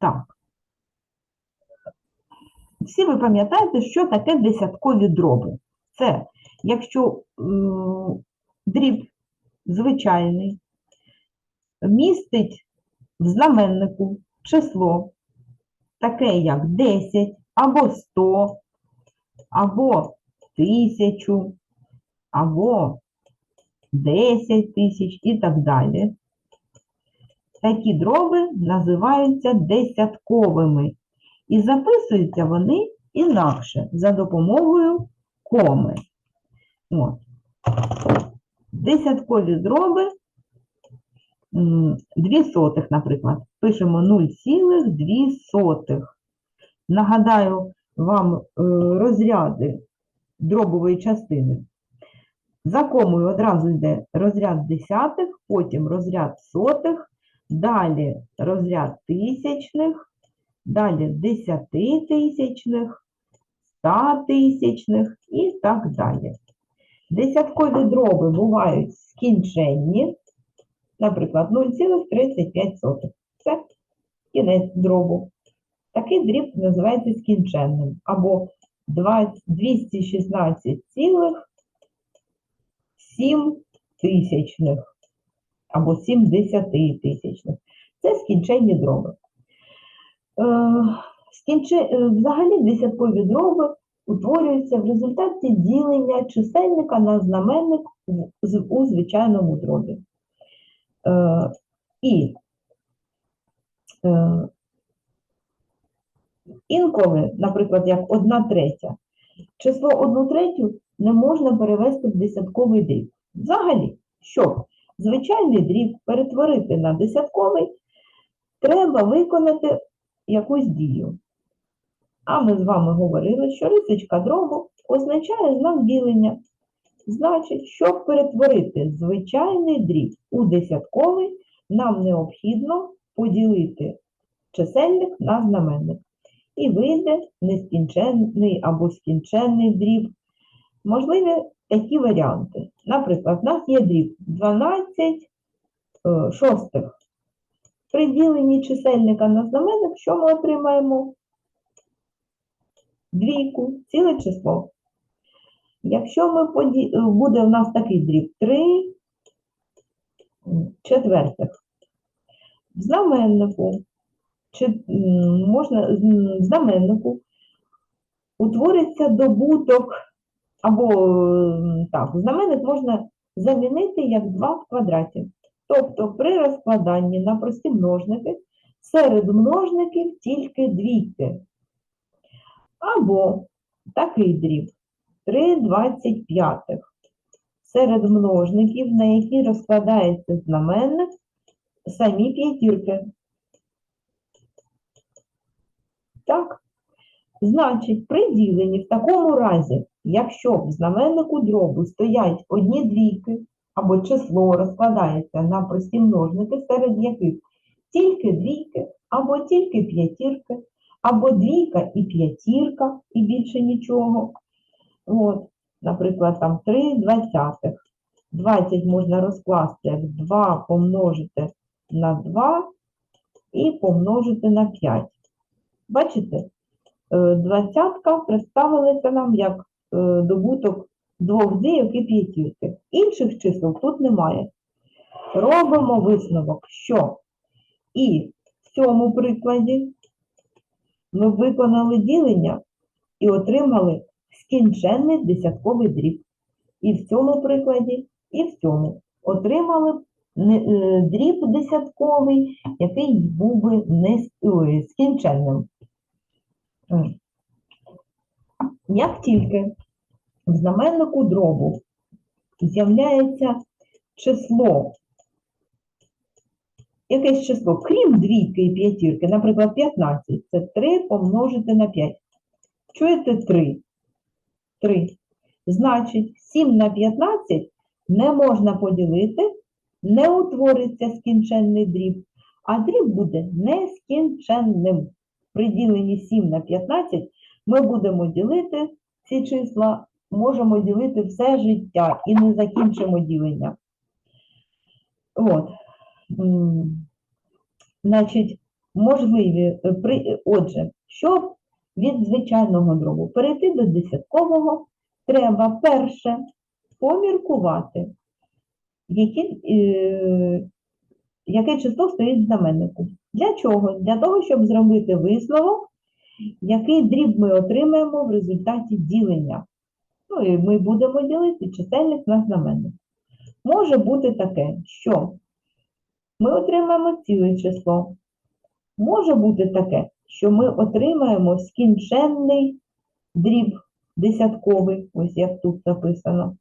Так. Всі ви пам'ятаєте, що таке десяткові дроби? Це якщо дріб звичайний містить в знаменнику число таке, як 10 або 100, або 1000, або 10 тисяч і так далі. Такі дроби називаються десятковими. І записуються вони інакше за допомогою коми. От. Десяткові дроби дві сотих, наприклад. Пишемо 0,2. Нагадаю вам е, розряди дробової частини. За комою одразу йде розряд десятих, потім розряд сотих, далі розряд тисячних, далі десятитисячних, статисячних і так далі. Десяткові дроби бувають скінченні, наприклад, 0,35. Це кінець дробу. Такий дріб називається скінченним. Або 216,7 тисячних, або 7 десятитисячних. Це скінченні дроби. Е, е, Взагалі десяткові дроби утворюються в результаті ділення чисельника на знаменник у- звичайному дробі. Е, І інколи, наприклад, як 1 третя, число 1 третю не можна перевести в десятковий дріб. Взагалі, щоб звичайний дріб перетворити на десятковий, треба виконати якусь дію. А ми з вами говорили, що рисочка дробу означає знак ділення. Значить, щоб перетворити звичайний дріб у десятковий, нам необхідно поділити чисельник на знаменник. І вийде нескінченний або скінченний дріб. Можливі такі варіанти. Наприклад, у нас є дріб 12 е, шостих. При діленні чисельника на знаменник, що ми отримаємо? Двійку, ціле число. Якщо ми поді... е, буде у нас такий дріб 3 четвертих. В знаменнику, чи, можна, в знаменнику утвориться добуток, або так, знаменник можна замінити як 2 в квадраті. Тобто при розкладанні на прості множники серед множників тільки двійки. Або такий дріб 3 25. Серед множників, на які розкладається знаменник, самі п'ятірки. Так. Значить, при діленні в такому разі, якщо в знаменнику дробу стоять одні двійки, або число розкладається на прості множники, серед яких тільки двійки, або тільки п'ятірки, або двійка і п'ятірка, і більше нічого. От, наприклад, там 3 двадцятих. 20 можна розкласти як 2 помножити на 2 і помножити на 5. Бачите, е, двадцятка представилася нам як добуток двох дійок і п'ятірки. Інших чисел тут немає. Робимо висновок, що і в цьому прикладі ми виконали ділення і отримали скінченний десятковий дріб. І в цьому прикладі, і в цьому отримали е, дріб десятковий, який був би не скінченним. Як тільки в знаменнику дробу з'являється число, якесь число, крім двійки і п'ятірки, наприклад, 15, це 3 помножити на 5. Чуєте 3? 3. Значить, 7 на 15 не можна поділити, не утвориться скінченний дріб, а дріб буде нескінченним. При діленні 7 на 15 ми будемо ділити ці числа, можемо ділити все життя і не закінчимо ділення. От. Значить, можливі, е, при, е, отже, щоб від звичайного дробу перейти до десяткового, треба перше поміркувати, які, е, яке число стоїть в знаменнику. Для чого? Для того, щоб зробити висновок, який дріб ми отримаємо в результаті ділення. Ну і ми будемо ділити чисельник на знаменник. Може бути таке, що ми отримаємо ціле число. Може бути таке, що ми отримаємо скінченний дріб десятковий, ось як тут записано.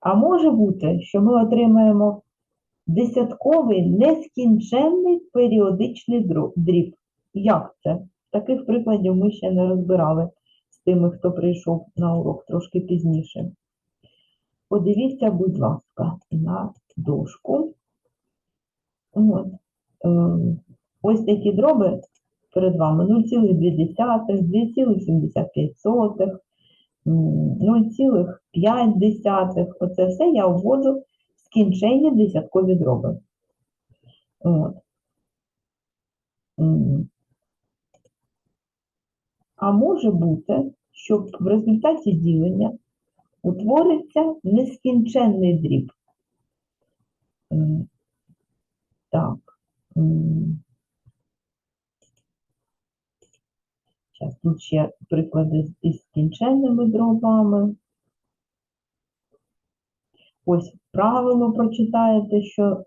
А може бути, що ми отримаємо десятковий нескінченний періодичний дріб. Як це? Таких прикладів ми ще не розбирали з тими, хто прийшов на урок трошки пізніше. Подивіться, будь ласка, на дошку. От. ем, Ось такі дроби перед вами 0,2, 2,75, 0,5. Оце все я вводжу в скінченні десяткові дроби. От. А може бути, що в результаті ділення утвориться нескінченний дріб. Так. Зараз тут ще приклади із скінченними дробами. Ось правило прочитаєте, що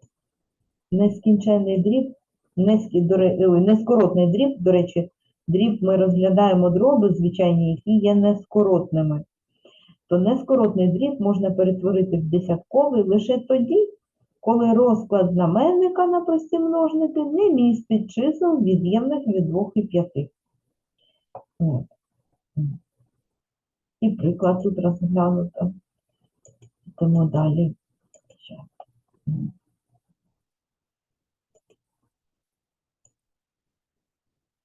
нескінченний дріб, нескоротний дріб, до речі, дріб ми розглядаємо дроби звичайні, які є нескоротними. То нескоротний дріб можна перетворити в десятковий лише тоді, коли розклад знаменника на прості множники не містить чисел від'ємних від 2 і 5. От. І приклад тут розглянуто. Йдемо далі.